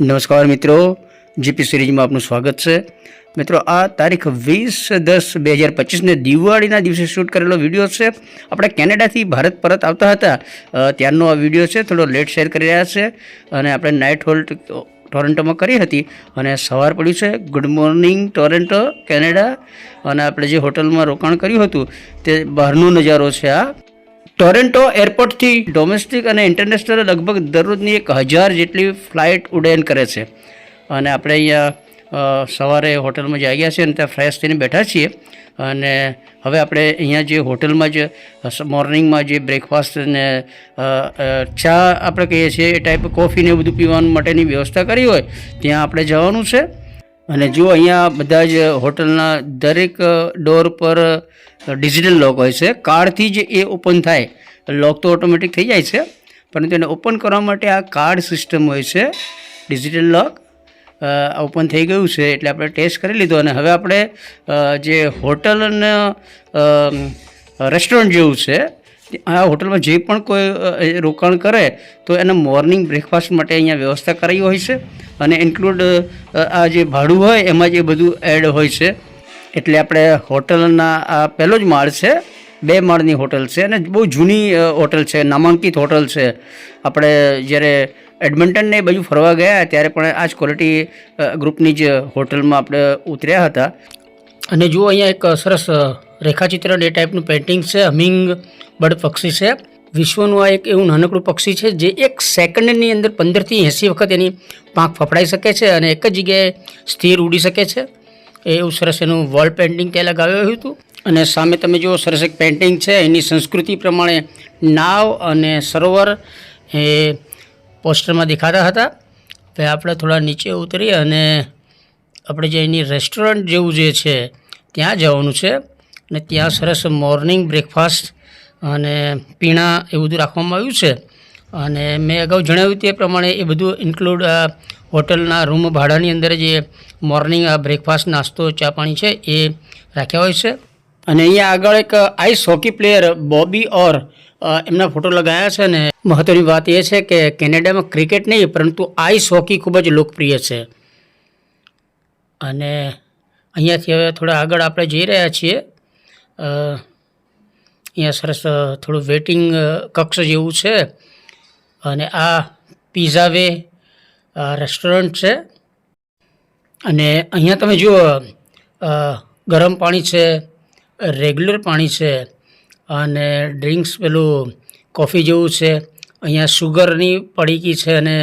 નમસ્કાર મિત્રો, જીપી સિરીઝમાં આપનું સ્વાગત છે. મિત્રો, આ તારીખ વીસ દસ બે હજાર પચીસને દિવાળીના દિવસે શૂટ કરેલો વીડિયો છે. આપણે કેનેડાથી ભારત પરત આવતા હતા. ત્યારનો આ વીડિયો છે, થોડો લેટ શેર કરી રહ્યા છે. અને આપણે નાઇટ હોલ્ટ ટોરન્ટોમાં કરી હતી. અને સવાર પડ્યું છે, ગુડ મોર્નિંગ ટોરેન્ટો, કેનેડા. અને આપણે જે હોટલમાં રોકાણ કર્યું હતું, તે બહારનો નજારો છે આ. ટોરેન્ટો એરપોર્ટથી ડોમેસ્ટિક અને ઇન્ટરનેશનલ લગભગ દરરોજની એક હજાર જેટલી ફ્લાઇટ ઉડ્ડયન કરે છે. અને આપણે અહીંયા સવારે હોટલમાં જાગ્યા છીએ અને ત્યાં ફ્રેશ થઈને બેઠા છીએ. અને હવે આપણે અહીંયા જે હોટલમાં જ મોર્નિંગમાં જે બ્રેકફાસ્ટ ને ચા આપણે કહીએ છીએ એ ટાઈપ કોફી ને બધું પીવાનું માટેની વ્યવસ્થા કરી હોય, ત્યાં આપણે જવાનું છે. અને જો અહીંયા બધા જ હોટલના દરેક ડોર પર ડિજિટલ લોક હોય છે. કાર્ડથી જ એ ઓપન થાય. લોક તો ઓટોમેટિક થઈ જાય છે, પરંતુ એને ઓપન કરવા માટે આ કાર્ડ સિસ્ટમ હોય છે ડિજિટલ લોક ઓપન થઈ ગયું છે, એટલે આપણે ટેસ્ટ કરી લીધો. અને હવે આપણે જે હોટલ અને રેસ્ટોરન્ટ જેવું છે આ હોટલમાં જે પણ કોઈ રોકાણ કરે, તો એને મોર્નિંગ બ્રેકફાસ્ટ માટે અહીંયા વ્યવસ્થા કરાવી હોય છે. અને ઇન્ક્લુડ આ જે ભાડું હોય, એમાં જે બધું એડ હોય છે. એટલે આપણે હોટલના આ પહેલો જ માળ છે. બે માળની હોટલ છે અને બહુ જૂની હોટલ છે, નામાંકિત હોટલ છે. આપણે જ્યારે એડમિન્ટન ને એ બાજુ ફરવા ગયા, ત્યારે પણ આ જ ક્વોલિટી ગ્રુપની જ હોટલમાં આપણે ઉતર્યા હતા. અને જુઓ અહીંયા એક સરસ રેખાચિત્ર એ ટાઈપનું પેઇન્ટિંગ છે હમિંગ બર્ડ પક્ષી છે. વિશ્વનું આ એક એવું નાનકડું પક્ષી છે જે એક સેકન્ડની અંદર પંદરથી એંસી વખત એની પાંખ ફફડાઈ શકે છે અને એક જ જગ્યાએ સ્થિર ઉડી શકે છે. એવું સરસ એનું વોલ પેઇન્ટિંગ ત્યાં લગાવ્યું હતું. અને સામે તમે જુઓ સરસ એક પેઇન્ટિંગ છે, એની સંસ્કૃતિ પ્રમાણે નાવ અને સરોવર એ પોસ્ટરમાં દેખાતા હતા. તો આપણે થોડા નીચે ઉતરી અને આપણે જે એની રેસ્ટોરન્ટ જેવું જે છે, ત્યાં જવાનું છે. અને ત્યાં સરસ મોર્નિંગ બ્રેકફાસ્ટ અને પીણા એ બધું રાખવામાં આવ્યું છે. અને મેં અગાઉ જણાવ્યું તે પ્રમાણે એ બધું ઇન્ક્લુડ હોટલના રૂમ ભાડાની અંદર જે મોર્નિંગ બ્રેકફાસ્ટ, નાસ્તો, ચા પાણી છે એ રાખ્યા હોય છે. અને અહીંયા આગળ એક ice hockey player Bobby Orr એમના ફોટો લગાવ્યા છે ને મહત્વની વાત એ છે કે કેનેડામાં ક્રિકેટ નહીં, પરંતુ આઈસ હોકી ખૂબ જ લોકપ્રિય છે. અને અહીંયાથી હવે થોડા આગળ આપણે જઈ રહ્યા છીએ. અહીંયા સરસ થોડું વેઇટિંગ કક્ષ જેવું છે. અને આ પીઝા વે રેસ્ટોરન્ટ છે. અને અહીંયા તમે જુઓ ગરમ પાણી છે રેગ્યુલર પાણી છે, અને ડ્રિંક્સ પેલું કોફી જેવું છે. અહીંયા સુગરની પડીકી છે અને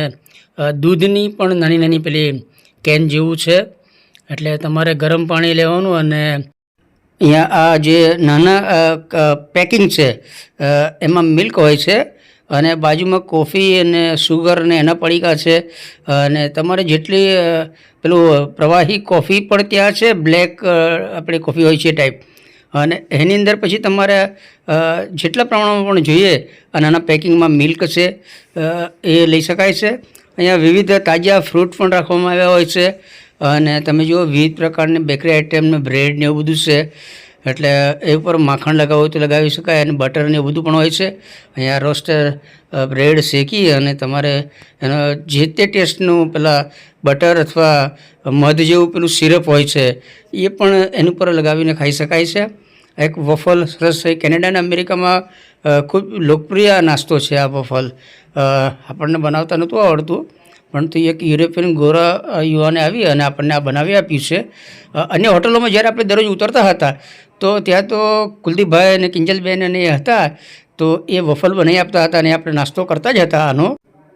દૂધની પણ નાની નાની પેલી કેન જેવું છે. એટલે તમારે ગરમ પાણી લેવાનું અને અહીંયા આ જે નાના પેકિંગ છે એમાં મિલ્ક હોય છે અને બાજુમાં કોફી અને સુગર ને એના પડીકા છે અને તમારે જેટલી પેલું પ્રવાહી કોફી પણ ત્યાં છે બ્લેક આપણે કોફી હોય છે ટાઈપ અને એની અંદર પછી તમારે જેટલા પ્રમાણમાં પણ જોઈએ આ નાના પેકિંગમાં મિલ્ક છે એ લઈ શકાય છે. અહીંયા વિવિધ તાજા ફ્રૂટ પણ રાખવામાં આવ્યા હોય છે. અને તમે જુઓ વિવિધ પ્રકારની બેકરી આઇટમ ને બ્રેડ ને એવું બધું છે. એટલે એ ઉપર માખણ લગાવવું તો લગાવી શકાય અને બટર ને એવું બધું પણ હોય છે. અહીંયા રોસ્ટર બ્રેડ શેકી અને તમારે એનો જે તે ટેસ્ટનું પેલા બટર અથવા મધ જેવું પેલું સિરપ હોય છે, એ પણ એની ઉપર લગાવીને ખાઈ શકાય છે. એક વફલ સરસ કેનેડા અને અમેરિકામાં ખૂબ લોકપ્રિય નાસ્તો છે આ વફલ આપણને બનાવતા નહોતું આવડતું. પરંતુ એક યુરોપિયન ગોરા યુવાને આવી અને આપણને આ બનાવી આપ્યું છે. અન્ય હોટલોમાં જ્યારે આપણે દરરોજ ઉતરતા હતા, તો ત્યાં તો કુલદીપભાઈ અને કિંજલબેન અને એ હતા, તો એ વફલ બનાવી આપતા હતા અને આપણે નાસ્તો કરતા જ હતા આનો.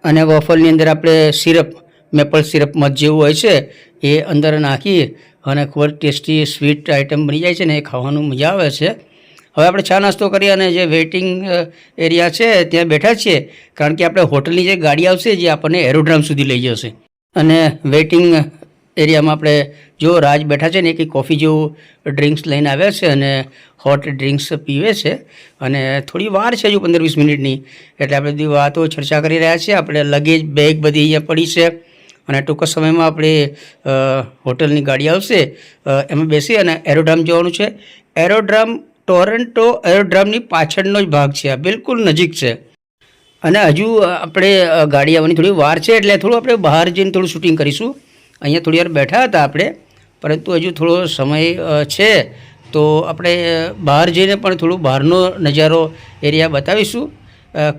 અને વફલની અંદર આપણે સિરપ, મેપલ સિરપ મધ જેવું હોય છે, એ અંદર નાખી અને ખૂબ જ ટેસ્ટી, સ્વીટ આઇટમ બની જાય છે ને એ ખાવાનું મજા આવે છે. હવે આપણે ચા નાસ્તો કરીએ અને જે વેઇટિંગ એરિયા છે, ત્યાં બેઠા છીએ. કારણ કે આપણે હોટલની જે ગાડી આવશે, જે આપણને એરોડ્રામ સુધી લઈ જશે. અને વેઇટિંગ એરિયામાં આપણે જો રાજ બેઠા છે ને એક કોફી જેવું ડ્રિંક્સ લઈને આવ્યા છે અને હોટ ડ્રિંક્સ પીવે છે. અને થોડી વાર છે હજુ પંદર વીસ મિનિટની. એટલે આપણે બધી વાતો ચર્ચા કરી રહ્યા છીએ. આપણે લગેજ, બેગ બધી અહીંયા પડી છે. અને ટૂંક સમયમાં આપણે હોટલની ગાડી આવશે. એમાં બેસી અને એરોડ્રામ જવાનું છે. એરોડ્રામ ટોરન્ટો એરોડ્રામની પાછળનો જ ભાગ છે આ, બિલકુલ નજીક છે. અને હજુ આપણે ગાડી આવવાની થોડી વાર છે, એટલે થોડું આપણે બહાર જઈને થોડું શૂટિંગ કરીશું. અહીંયા થોડી વાર બેઠા હતા આપણે, પરંતુ હજુ થોડો સમય છે. તો આપણે બહાર જઈને પણ થોડું બહારનો નજારો એરિયા બતાવીશું.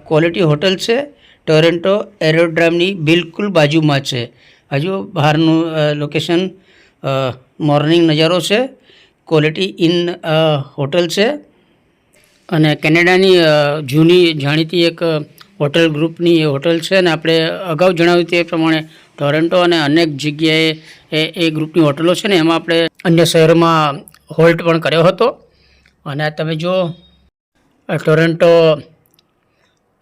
ક્વોલિટી હોટલ છે, ટોરેન્ટો એરોડ્રામની બિલકુલ બાજુમાં છે. હજુ બહારનું લોકેશન મોર્નિંગ નજારો છે. ક્વોલિટી ઇન હોટલ છે. અને કેનેડાની જૂની જાણીતી એક હોટલ ગ્રુપની એ હોટલ છે અને આપણે અગાઉ જણાવ્યું તે પ્રમાણે ટોરેન્ટો અને અનેક જગ્યાએ એ એ ગ્રુપની હોટલો છે ને એમાં આપણે અન્ય શહેરોમાં હોલ્ટ પણ કર્યો હતો. અને તમે જો ટોરેન્ટો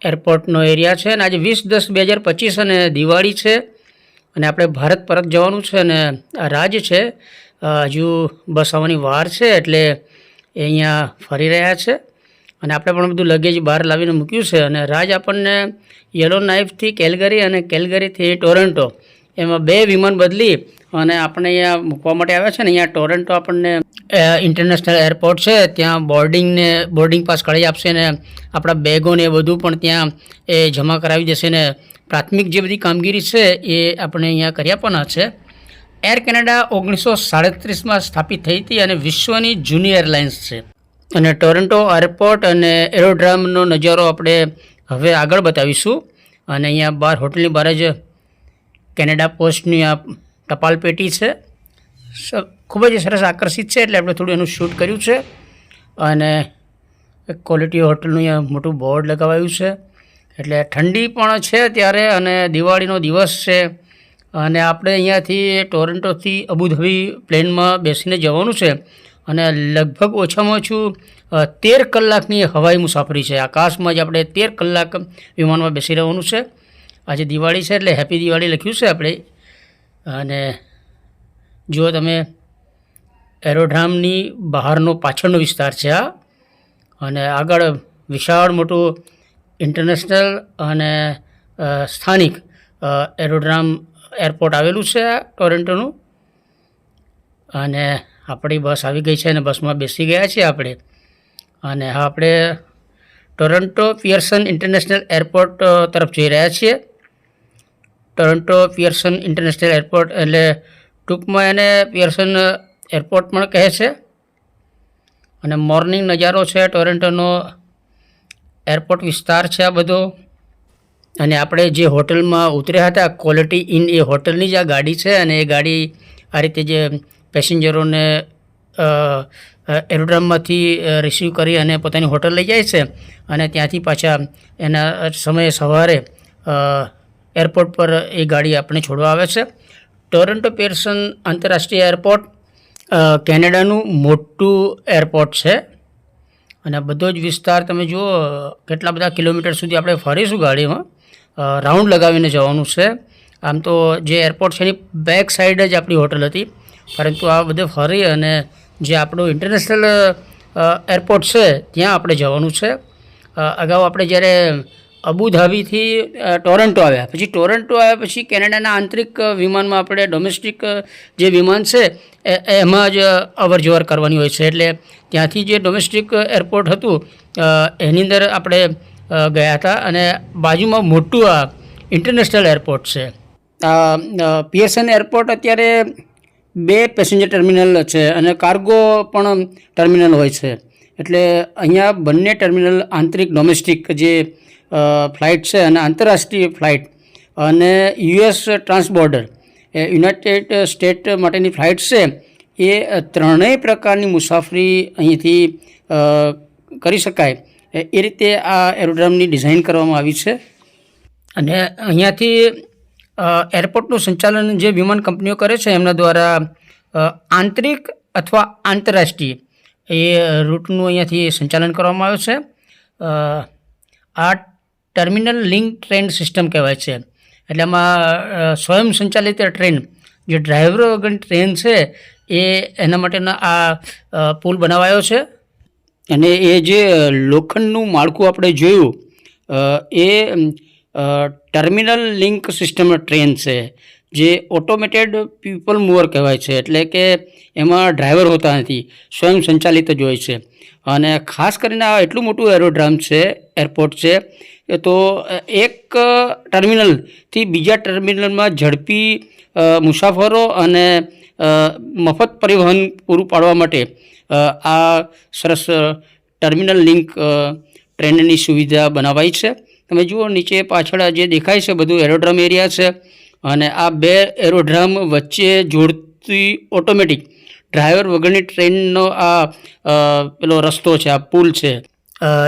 એરપોર્ટનો એરિયા છે અને આજે વીસ દસ બે હજાર પચીસ અને દિવાળી છે. અને આપણે ભારત પરત જવાનું છે અને આ રાજ છે. હજુ બસ આવવાની વાર છે એટલે એ અહીંયા ફરી રહ્યા છે. અને આપણે પણ બધું લગેજ બહાર લાવીને મૂક્યું છે અને રાજ આપણને યલો નાઇફથી કેલગરી અને કેલગરીથી ટોરેન્ટો એમાં બે વિમાન બદલી અને આપણે અહીંયા મૂકવા માટે આવ્યા છે ને અહીંયા ટોરેન્ટો આપણને ઇન્ટરનેશનલ એરપોર્ટ છે. ત્યાં બોર્ડિંગને બોર્ડિંગ પાસ કાઢી આપશે ને આપણા બેગોને એ બધું પણ ત્યાં એ જમા કરાવી દેશે ને પ્રાથમિક જે બધી કામગીરી છે એ આપણે અહીંયા કરી આપવાના છે. એર કેનેડા ઓગણીસો સાડત્રીસમાં સ્થાપિત થઈ હતી અને વિશ્વની જૂની એરલાઇન્સ છે. અને ટોરન્ટો એરપોર્ટ અને એરોડ્રામનો નજારો આપણે હવે આગળ બતાવીશું. અને અહીંયા બહાર હોટલની બહાર જ કેનેડા પોસ્ટની આ ટપાલ પેટી છે. ખૂબ જ સરસ આકર્ષિત છે એટલે આપણે થોડું એનું શૂટ કર્યું છે. અને ક્વોલિટી હોટલનું અહીંયા મોટું બોર્ડ લગાવાયું છે. એટલે ઠંડી પણ છે ત્યારે અને દિવાળીનો દિવસ છે. અને આપણે અહીંયાથી ટોરન્ટોથી અબુધાબી પ્લેનમાં બેસીને જવાનું છે. અને લગભગ ઓછામાં ઓછું તેર કલાકની હવાઈ મુસાફરી છે. આકાશમાં જ આપણે તેર કલાક વિમાનમાં બેસી રહેવાનું છે. આજે દિવાળી છે એટલે હેપી દિવાળી લખ્યું છે આપણે. અને જો તમે, એરોડ્રામની બહારનો પાછળનો વિસ્તાર છે આ. અને આગળ વિશાળ મોટું ઇન્ટરનેશનલ અને સ્થાનિક એરોડ્રામ એરપોર્ટ આવેલું છે ટોરેન્ટોનું. અને આપણી બસ આવી ગઈ છે અને બસમાં બેસી ગયા છીએ આપણે. અને હા, આપણે ટોરન્ટો પિયર્સન ઇન્ટરનેશનલ એરપોર્ટ તરફ જઈ રહ્યા છીએ. ટોરન્ટો પિયર્સન ઇન્ટરનેશનલ એરપોર્ટ એટલે ટૂંકમાં એને પિયર્સન એરપોર્ટ પણ કહે છે. અને મોર્નિંગ નજારો છે ટોરેન્ટોનો. એરપોર્ટ વિસ્તાર છે આ બધો. અને આપણે જે હોટલમાં ઉતર્યા હતા ક્વોલિટી ઇન એ હોટલની જ આ ગાડી છે અને એ ગાડી આ રીતે જે પેસેન્જરોને એરોડ્રામમાંથી રિસીવ કરી અને પોતાની હોટલ લઈ જાય છે અને ત્યાંથી પાછા એના સમયે સવારે એરપોર્ટ પર એ ગાડી આપણે છોડવા આવે છે. ટોરન્ટો પેર્સન આંતરરાષ્ટ્રીય એરપોર્ટ કેનેડાનું મોટું એરપોર્ટ છે. અને બધો જ વિસ્તાર તમે જુઓ, કેટલા બધા કિલોમીટર સુધી આપણે ફરીશું ગાડીમાં. રાઉન્ડ લગાવીને જવાનું છે. આમ તો જે એરપોર્ટ છે એની બેક સાઈડ જ આપણી હોટલ હતી. પરંતુ આ બધે ફરી અને જે આપણું ઇન્ટરનેશનલ એરપોર્ટ છે, ત્યાં આપણે જવાનું છે. અગાઉ આપણે જ્યારે અબુધાબીથી ટોરન્ટો આવ્યા. પછી ટોરન્ટો આવ્યા પછી કેનેડાના આંતરિક વિમાનમાં આપણે ડોમેસ્ટિક જે વિમાન છે એમાં જ અવર જવર કરવાની હોય છે. એટલે ત્યાંથી જે ડોમેસ્ટિક એરપોર્ટ હતું એની અંદર આપણે ગયા હતા અને બાજુમાં મોટું આ ઇન્ટરનેશનલ એરપોર્ટ છે. અ, એરપોર્ટ અત્યારે બે પેસેન્જર ટર્મિનલ છે અને કાર્ગો પણ ટર્મિનલ હોય છે. એટલે અહીંયા બંને ટર્મિનલ આંતરિક ડોમેસ્ટિક જે ફ્લાઇટ છે અને આંતરરાષ્ટ્રીય ફ્લાઇટ અને યુએસ ટ્રાન્સબોર્ડર એ યુનાઇટેડ સ્ટેટ માટેની ફ્લાઇટ છે એ ત્રણેય પ્રકારની મુસાફરી અહીંથી કરી શકાય. એ- રીતે આ એરોડ્રામની ડિઝાઇન કરવામાં આવી છે. અને અહીંયાથી એરપોર્ટનું સંચાલન જે વિમાન કંપનીઓ કરે છે, એમના દ્વારા આંતરિક અથવા આંતરરાષ્ટ્રીય, એ રૂટનું અહીંયાથી સંચાલન કરવામાં આવે છે. આ ટર્મિનલ લિંક ટ્રેન સિસ્ટમ કહેવાય છે. એટલે આમાં સ્વયં સંચાલિત ટ્રેન, જે ડ્રાઈવરો વગર ટ્રેન છે, એ એના માટેના આ પુલ બનાવાયો છે. અને એ જે લોખંડનું માળખું આપણે જોયું એ ટર્મિનલ લિંક સિસ્ટમ ટ્રેન છે, જે ઓટોમેટેડ પીપલ મૂવર કહેવાય છે, એટલે કે એમાં ડ્રાઈવર હોતા નથી, સ્વયં સંચાલિત જ હોય છે. અને ખાસ કરીને આ એટલું મોટું એરોડ્રામ છે, એરપોર્ટ છે તો એક ટર્મિનલથી બીજા ટર્મિનલમાં ઝડપી મુસાફરો અને મફત પરિવહન પૂરું પાડવા માટે આ સરસ ટર્મિનલ લિંક ટ્રેનની સુવિધા બનાવાઈ છે. તમે જુઓ, નીચે પાછળ જે દેખાય છે, બધું એરોડ્રમ એરિયા છે અને આ બે એરોડ્રમ વચ્ચે જોડતી ઓટોમેટિક ડ્રાઈવર વગરની ટ્રેનનો આ પેલો રસ્તો છે, આ પુલ છે.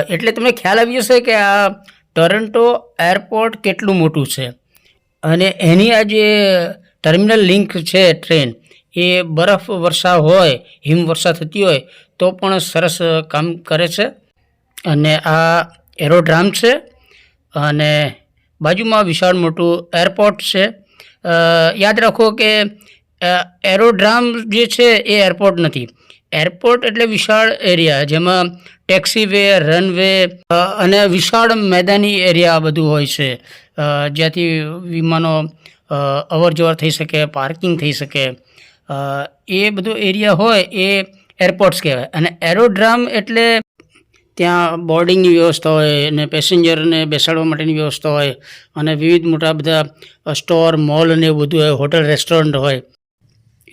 એટલે તમને ખ્યાલ આવી જશે કે આ ટોરન્ટો એરપોર્ટ કેટલું મોટું છે. અને એની આ જે ટર્મિનલ લિંક છે ટ્રેન એ બરફ વર્ષા હોય હિમવર્ષા થતી હોય, તો પણ સરસ કામ કરે છે. અને આ એરોડ્રામ છે. અને બાજુમાં વિશાળ મોટું એરપોર્ટ છે. યાદ રાખો કે એરોડ્રામ જે છે એ એરપોર્ટ નથી. એરપોર્ટ એટલે વિશાળ એરિયા, જેમાં ટેક્સી વે રનવે અને વિશાળ મેદાની એરિયા બધું હોય છે. જ્યાંથી વિમાનો અવર જવર થઈ શકે, પાર્કિંગ થઈ શકે. એ બધો એરિયા હોય એ એરપોર્ટ્સ કહેવાય. અને એરોડ્રામ એટલે ત્યાં બોર્ડિંગની વ્યવસ્થા હોય અને પેસેન્જરને બેસાડવા માટેની વ્યવસ્થા હોય અને વિવિધ મોટા બધા સ્ટોર, મોલ અને એવું બધું હોય, હોટલ, રેસ્ટોરન્ટ હોય.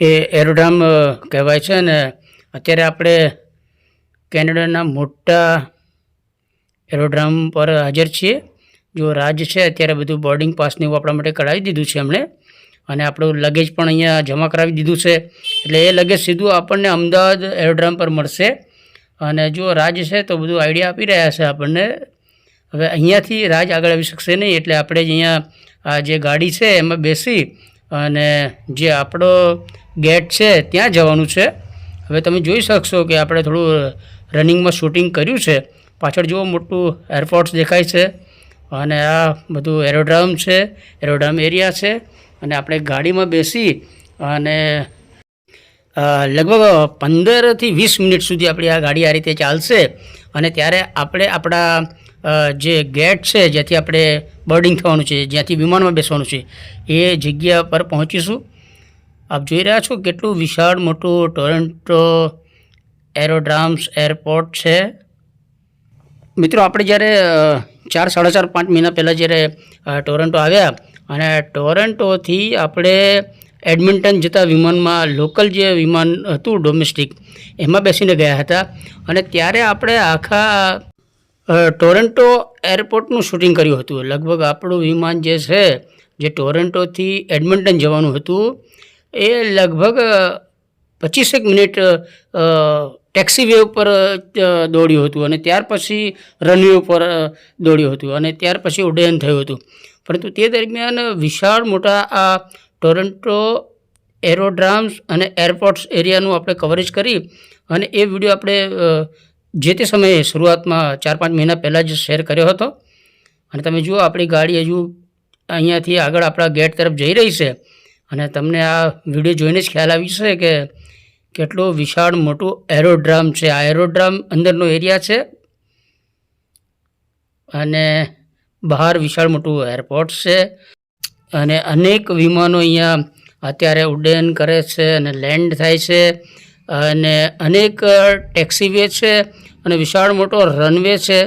એ એરોડ્રામ કહેવાય છે અને અત્યારે આપણે કેનેડાના મોટા એરોડ્રામ પર હાજર છીએ. જો રાજ છે, અત્યારે બધું બોર્ડિંગ પાસને એવું આપણા માટે કઢાવી દીધું છે એમણે. અને આપણું લગેજ પણ અહીંયા જમા કરાવી દીધું છે. એટલે એ લગેજ સીધું આપણને અમદાવાદ એરોડ્રામ પર મળશે. અને જો રાજ છે તો બધું આઈડિયા આપી રહ્યા છે આપણને. હવે અહીંયાથી રાજ આગળ આવી શકશે નહીં, એટલે આપણે જ અહીંયા આ જે ગાડી છે એમાં બેસી અને જે આપણો ગેટ છે ત્યાં જવાનું છે. હવે તમે જોઈ શકશો કે આપણે થોડું રનિંગમાં શૂટિંગ કર્યું છે. પાછળ જુઓ મોટું એરપોર્ટ્સ દેખાય છે. અને આ બધું એરોડ્રામ છે એરોડ્રામ એરિયા છે. અને આપણે ગાડીમાં બેસી અને લગભગ પંદરથી વીસ મિનિટ સુધી આપણી આ ગાડી આ રીતે ચાલશે. અને ત્યારે આપણે આપણા જે ગેટ છે, જ્યાંથી આપણે બર્ડિંગ થવાનું છે, જ્યાંથી વિમાનમાં બેસવાનું છે, એ જગ્યા પર પહોંચીશું. આપ જોઈ રહ્યા છો કેટલું વિશાળ મોટું ટોરન્ટો એરોડ્રામ્સ એરપોર્ટ છે. મિત્રો, આપણે જ્યારે ચાર, સાડા ચાર, પાંચ મહિના પહેલાં જ્યારે ટોરન્ટો આવ્યા અને ટોરન્ટોથી આપણે એડમિન્ટન જતા વિમાનમાં લોકલ જે વિમાન હતું ડોમેસ્ટિક, એમાં બેસીને ગયા હતા. અને ત્યારે આપણે આખા ટોરેન્ટો એરપોર્ટનું શૂટિંગ કર્યું હતું. લગભગ આપણું વિમાન જે છે, જે ટોરન્ટોથી એડમિન્ટન જવાનું હતું, એ લગભગ પચીસેક મિનિટ ટેક્સી વે ઉપર દોડ્યું હતું. અને ત્યાર પછી રનવે ઉપર દોડ્યું હતું. અને ત્યાર પછી ઉડ્ડયન થયું હતું. પરંતુ તે દરમિયાન વિશાળ મોટા આ ટોરન્ટો એરોડ્રામ્સ અને એરપોર્ટ્સ એરિયાનું આપણે કવરેજ કરી અને એ વીડિયો આપણે જે તે સમયે શરૂઆતમાં ચાર પાંચ મહિના પહેલાં જ શેર કર્યો હતો. અને તમે જુઓ આપણી ગાડી હજુ અહીંયાથી આગળ આપણા ગેટ તરફ જઈ રહી છે અને તમને આ વીડિયો જોઈને જ ખ્યાલ આવી છે કે કેટલું વિશાળ મોટું એરોડ્રામ છે. આ એરોડ્રામ અંદરનો એરિયા છે. અને બહાર વિશાળ મોટું એરપોર્ટ છે અને અનેક વિમાનો અહીંયા અત્યારે ઉડ્ડયન કરે છે અને લેન્ડ થાય છે અને અનેક ટેક્સીવે છે અને વિશાળ મોટો રનવે છે.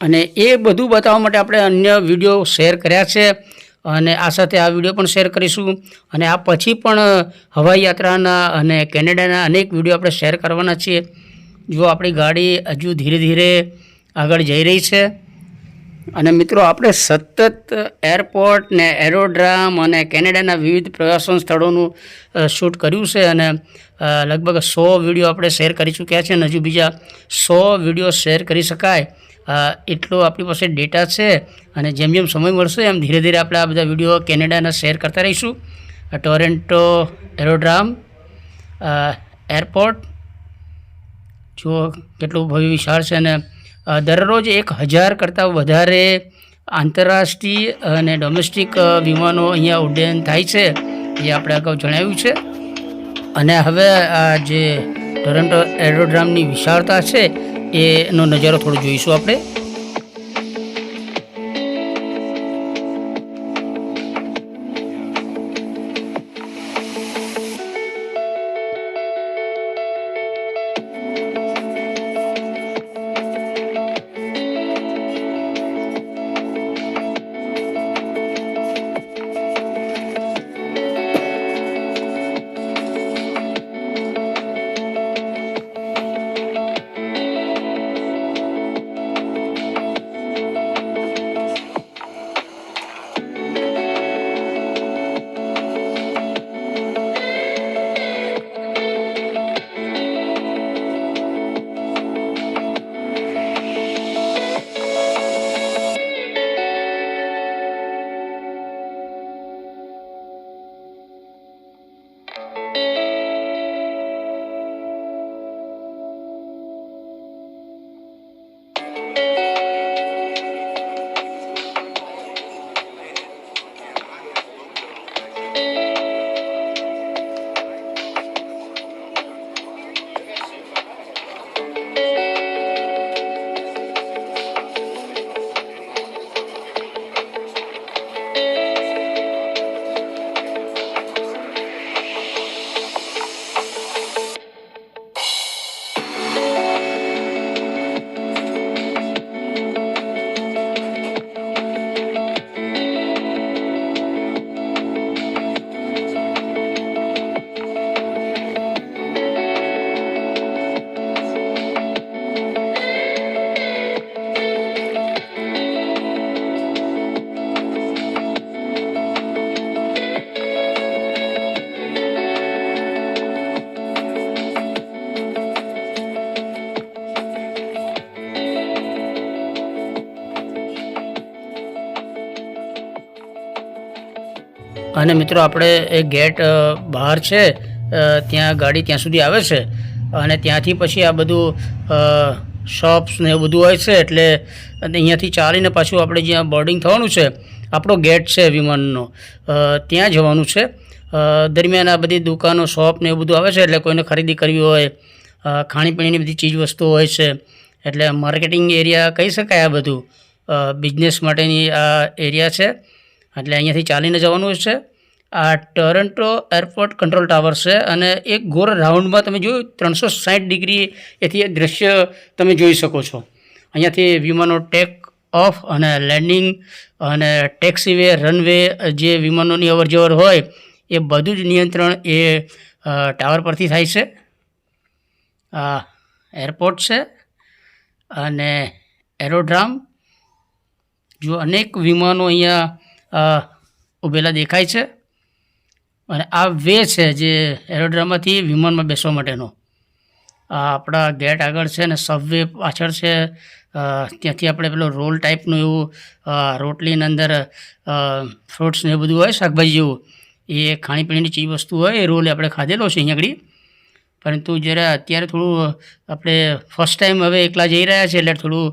અને એ બધું બતાવવા માટે આપણે અન્ય વીડિયો શેર કર્યા છે અને આ સાથે આ વીડિયો પણ શેર કરીશું. અને આ પછી પણ હવાઈ યાત્રાના અને કેનેડાના અનેક વીડિયો આપણે શેર કરવાના છીએ. જો આપણી ગાડી હજુ ધીરે ધીરે આગળ જઈ રહી છે. અને મિત્રો, આપણે સતત એરપોર્ટ ને એરોડ્રામ અને કેનેડાના વિવિધ પ્રવાસન સ્થળોનું શૂટ કર્યું છે અને લગભગ સો વીડિયો આપણે શેર કરી ચૂક્યા છે અને હજુ બીજા સો વીડિયો શેર કરી શકાય. એટલો આપણી પાસે ડેટા છે અને જેમ જેમ સમય મળશે એમ ધીરે ધીરે આપણે આ બધા વીડિયો કેનેડાના શેર કરતા રહીશું. Toronto, aerodrome airport. જુઓ કેટલું ભવ્ય વિશાળ છે અને દરરોજ એક હજાર કરતાં વધારે આંતરરાષ્ટ્રીય અને ડોમેસ્ટિક વિમાનો અહીંયા ઉડ્ડયન થાય છે એ આપણે અગાઉ જણાવ્યું છે. અને હવે આ જે ટોરેન્ટો એરોડ્રામની વિશાળતા છે એનો નજારો થોડો જોઈશું આપણે. અને મિત્રો, આપણે એ ગેટ બહાર છે ત્યાં ગાડી ત્યાં સુધી આવે છે. અને ત્યાંથી પછી આ બધું શોપ્સ ને એવું બધું હોય છે, એટલે અહીંયાથી ચાલીને પાછું આપણે જ્યાં બોર્ડિંગ થવાનું છે, આપણો ગેટ છે વિમાનનો. ત્યાં જવાનું છે. દરમિયાન આ બધી દુકાનો શોપ ને એવું બધું આવે છે, એટલે કોઈને ખરીદી કરવી હોય ખાણીપીણીની બધી ચીજ વસ્તુઓ હોય છે, એટલે માર્કેટિંગ એરિયા કહી શકાય આ બધું. બિઝનેસ માટેની આ એરિયા છે, એટલે અહીંયાથી ચાલીને જવાનું છે. આ ટોરન્ટો એરપોર્ટ કંટ્રોલ ટાવર છે અને એક ગોર રાઉન્ડમાં તમે જોયું ત્રણસો સાઠ ડિગ્રી એથી એ દ્રશ્ય તમે જોઈ શકો છો. અહીંયાથી વિમાનો ટેક ઓફ અને લેન્ડિંગ અને ટેક્સીવે રનવે જે વિમાનોની અવર જવર હોય એ બધું જ નિયંત્રણ એ ટાવર પરથી થાય છે. આ એરપોર્ટ છે અને એરોડ્રામ જો અનેક વિમાનો અહીંયા ઊભેલા દેખાય છે. અને આ વે છે જે એરોડ્રામાંથી વિમાનમાં બેસવા માટેનો. આ આપણા ગેટ આગળ છે અને સબવે પાછળ છે. ત્યાંથી આપણે પેલો રોલ ટાઈપનું એવું રોટલીની અંદર ફ્રૂટ્સ ને બધું હોય, શાકભાજી જેવું, એ ખાણીપીણીની ચીજ વસ્તુ હોય, એ રોલ આપણે ખાધેલો છે અહીંયા આગળ. પરંતુ જ્યારે અત્યારે થોડું, આપણે ફર્સ્ટ ટાઈમ હવે એકલા જઈ રહ્યા છે, એટલે થોડું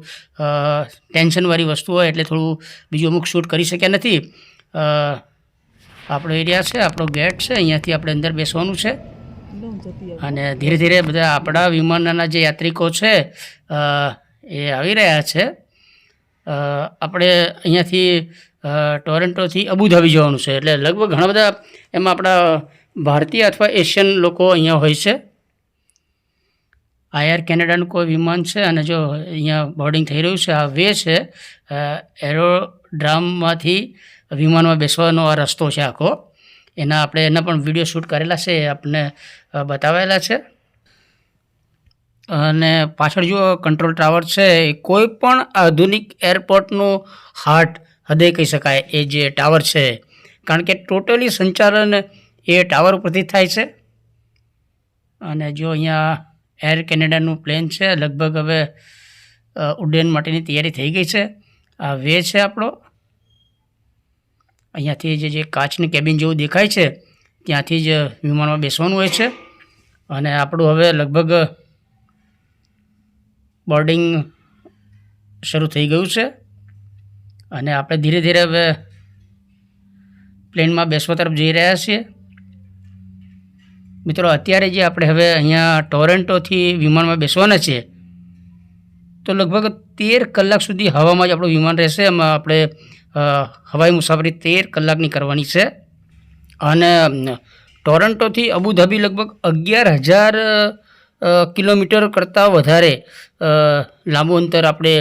ટેન્શનવાળી વસ્તુ હોય, એટલે થોડું બીજું અમુક શૂટ કરી શક્યા નથી. આપણો એરિયા છે આપણો ગેટ છે અહીંયાથી આપણે અંદર બેસવાનું છે. અને ધીરે ધીરે બધા આપણા વિમાનના જે યાત્રિકો છે એ આવી રહ્યા છે. આપણે અહીંયાથી ટોરેન્ટોથી અબુધાબી જવાનું છે. એટલે લગભગ ઘણા બધા એમાં આપણા ભારતીય અથવા એશિયન લોકો અહીંયા હોય છે. આ એર કેનેડાનું કોઈ વિમાન છે? અને જો અહીંયા બોર્ડિંગ થઈ રહ્યું છે, આ વે છે એરોડ્રામમાંથી વિમાનમાં બેસવાનો આ રસ્તો છે આખો. એના આપણે એના પણ વીડિયો શૂટ કરેલા છે, એ આપણે બતાવેલા છે. અને પાછળ જો કંટ્રોલ ટાવર છે, એ કોઈ પણ આધુનિક એરપોર્ટનું હાર્ટ હૃદય કહી શકાય, એ જે ટાવર છે. કારણ કે ટોટલી સંચાલન એ ટાવર ઉપરથી થાય છે. અને જો અહીંયા એર કેનેડાનું પ્લેન છે. લગભગ હવે ઉડ્ડયન માટેની તૈયારી થઈ ગઈ છે. આ વે છે આપણો. અહીંયાથી જે જે કાચની કેબિન જેવું દેખાય છે, ત્યાંથી જ વિમાનમાં બેસવાનું હોય છે. અને આપણું હવે લગભગ બોર્ડિંગ શરૂ થઈ ગયું છે. અને આપણે ધીરે ધીરે હવે પ્લેનમાં બેસવા તરફ જઈ રહ્યા છીએ. મિત્રો, અત્યારે જે આપણે હવે અહીંયા ટોરેન્ટોથી વિમાનમાં બેસવાના છે, તો લગભગ તેર કલાક સુધી હવામાં જ આપણું વિમાન રહેશે. એમાં આપણે હવાઈ મુસાફરી તેર કલાકની કરવાની છે. અને ટોરેન્ટોથી અબુધાબી લગભગ અગિયાર હજાર કિલોમીટર કરતાં વધારે લાંબુ અંતર આપણે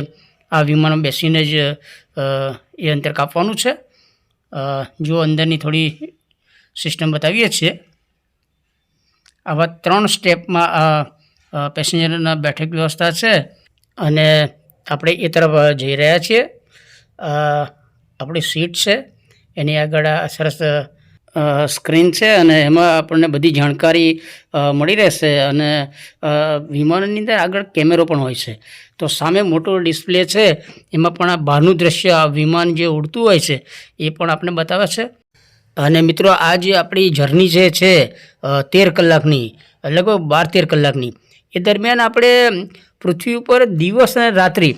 આ વિમાનમાં બેસીને જ એ અંતર કાપવાનું છે. જો અંદરની થોડી સિસ્ટમ બતાવીએ છીએ. આવા ત્રણ સ્ટેપમાં આ પેસેન્જરના બેઠક વ્યવસ્થા છે અને આપણે એ તરફ જઈ રહ્યા છીએ. આપણી સીટ છે, એની આગળ આ સરસ સ્ક્રીન છે અને એમાં આપણને બધી જાણકારી મળી રહેશે અને વિમાનની અંદર આગળ કેમેરો પણ હોય છે. તો સામે મોટો ડિસ્પ્લે છે, એમાં પણ આ બહારનું દ્રશ્ય આ વિમાન જે ઉડતું હોય છે, એ પણ આપણે બતાવે છે. અને મિત્રો, આ જે આપણી જર્ની જે છે તેર કલાકની, લગભગ બાર તેર કલાકની, એ દરમિયાન આપણે પૃથ્વી ઉપર દિવસ અને રાત્રિ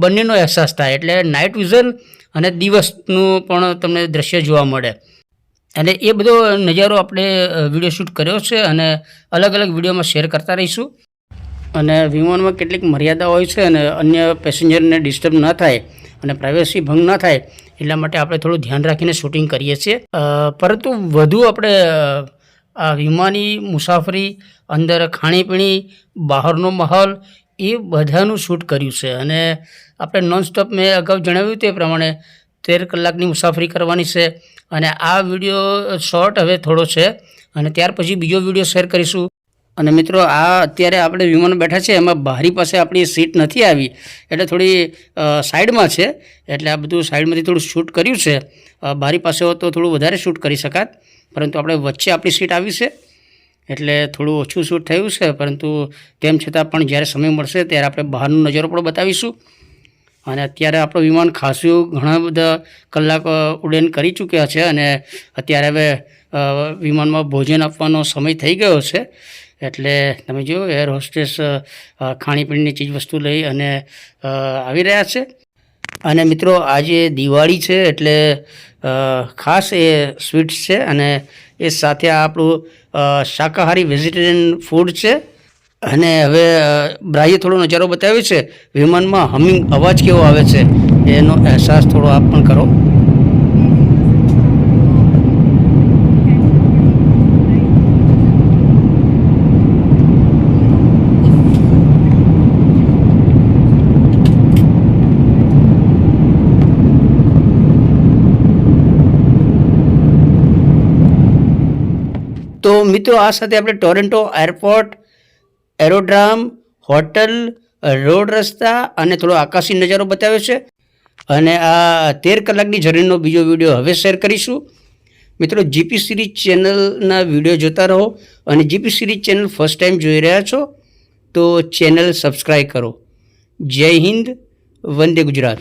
બંનેનો અહેસાસ થાય. એટલે નાઇટ વિઝન અને દિવસનું પણ તમને દ્રશ્ય જોવા મળે. અને એ બધો નજારો આપણે વીડિયો શૂટ કર્યો છે અને અલગ અલગ વિડીયોમાં શેર કરતા રહીશું. અને વિમાનમાં કેટલીક મર્યાદા હોય છે અને અન્ય પેસેન્જરને ડિસ્ટર્બ ન થાય. અને પ્રાઇવસી ભંગ ન થાય એટલા માટે આપણે થોડું ધ્યાન રાખીને શૂટિંગ કરીએ છીએ. પરંતુ વધુ આપણે આ વિમાની, મુસાફરી, અંદર ખાણીપીણી, બહારનો માહોલ એ બધાનું શૂટ કર્યું છે. અને આપણે નોનસ્ટોપ મેં અગાઉ જણાવ્યું તે પ્રમાણે તેર કલાકની મુસાફરી કરવાની છે. અને આ વીડિયો શોર્ટ હવે થોડો છે. અને ત્યાર પછી બીજો વીડિયો શેર કરીશું. અને મિત્રો, આ અત્યારે આપણે વિમાન બેઠા છે, એમાં બારી પાસે આપણી સીટ નથી આવી. એટલે થોડી સાઈડમાં છે. એટલે આ બધું સાઈડમાંથી થોડું શૂટ કર્યું છે. બારી પાસે હોત તો થોડું વધારે શૂટ કરી શકાત. પરંતુ આપણે વચ્ચે આપણી સીટ આવી છે. એટલે થોડું ઓછું શૂટ થયું છે. પરંતુ તેમ છતાં પણ જ્યારે સમય મળશે ત્યારે આપણે બહારનો નજારો પણ બતાવીશું. અને અત્યારે આપણું વિમાન ખાસું ઘણા બધા કલાક ઉડ્ડયન કરી ચૂક્યા છે. અને અત્યારે હવે વિમાનમાં ભોજન આપવાનો સમય થઈ ગયો છે. એટલે તમે જુઓ એર હોસ્ટેસ ખાણીપીણીની ચીજ વસ્તુ લઈ અને આવી રહ્યા છે. અને મિત્રો આજે દિવાળી છે એટલે ખાસ એ સ્વીટ્સ છે અને એ સાથે આપણું શાકાહારી વેજીટેરિયન ફૂડ છે. અને હવે અ, થોડો નજારો બતાવ્યો છે. વિમાનમાં હમિંગ અવાજ કેવો આવે છે એનો અહેસાસ થોડો આપ પણ કરો તો મિત્રો, આ સાથે આપણે Toronto airport, aerodrome, hotel, road રસ્તા અને થોડો આકાશી નજારો બતાવ્યો છે. અને આ તેર કલાકની જર્નીનો બીજો વીડિયો હવે શેર કરીશું. મિત્રો, જીપી સિરીઝ ચેનલના વીડિયો જોતા રહો અને G P series channel first time જોઈ રહ્યા છો, તો ચેનલ સબસ્ક્રાઈબ કરો. જય હિન્દ, વંદે ગુજરાત.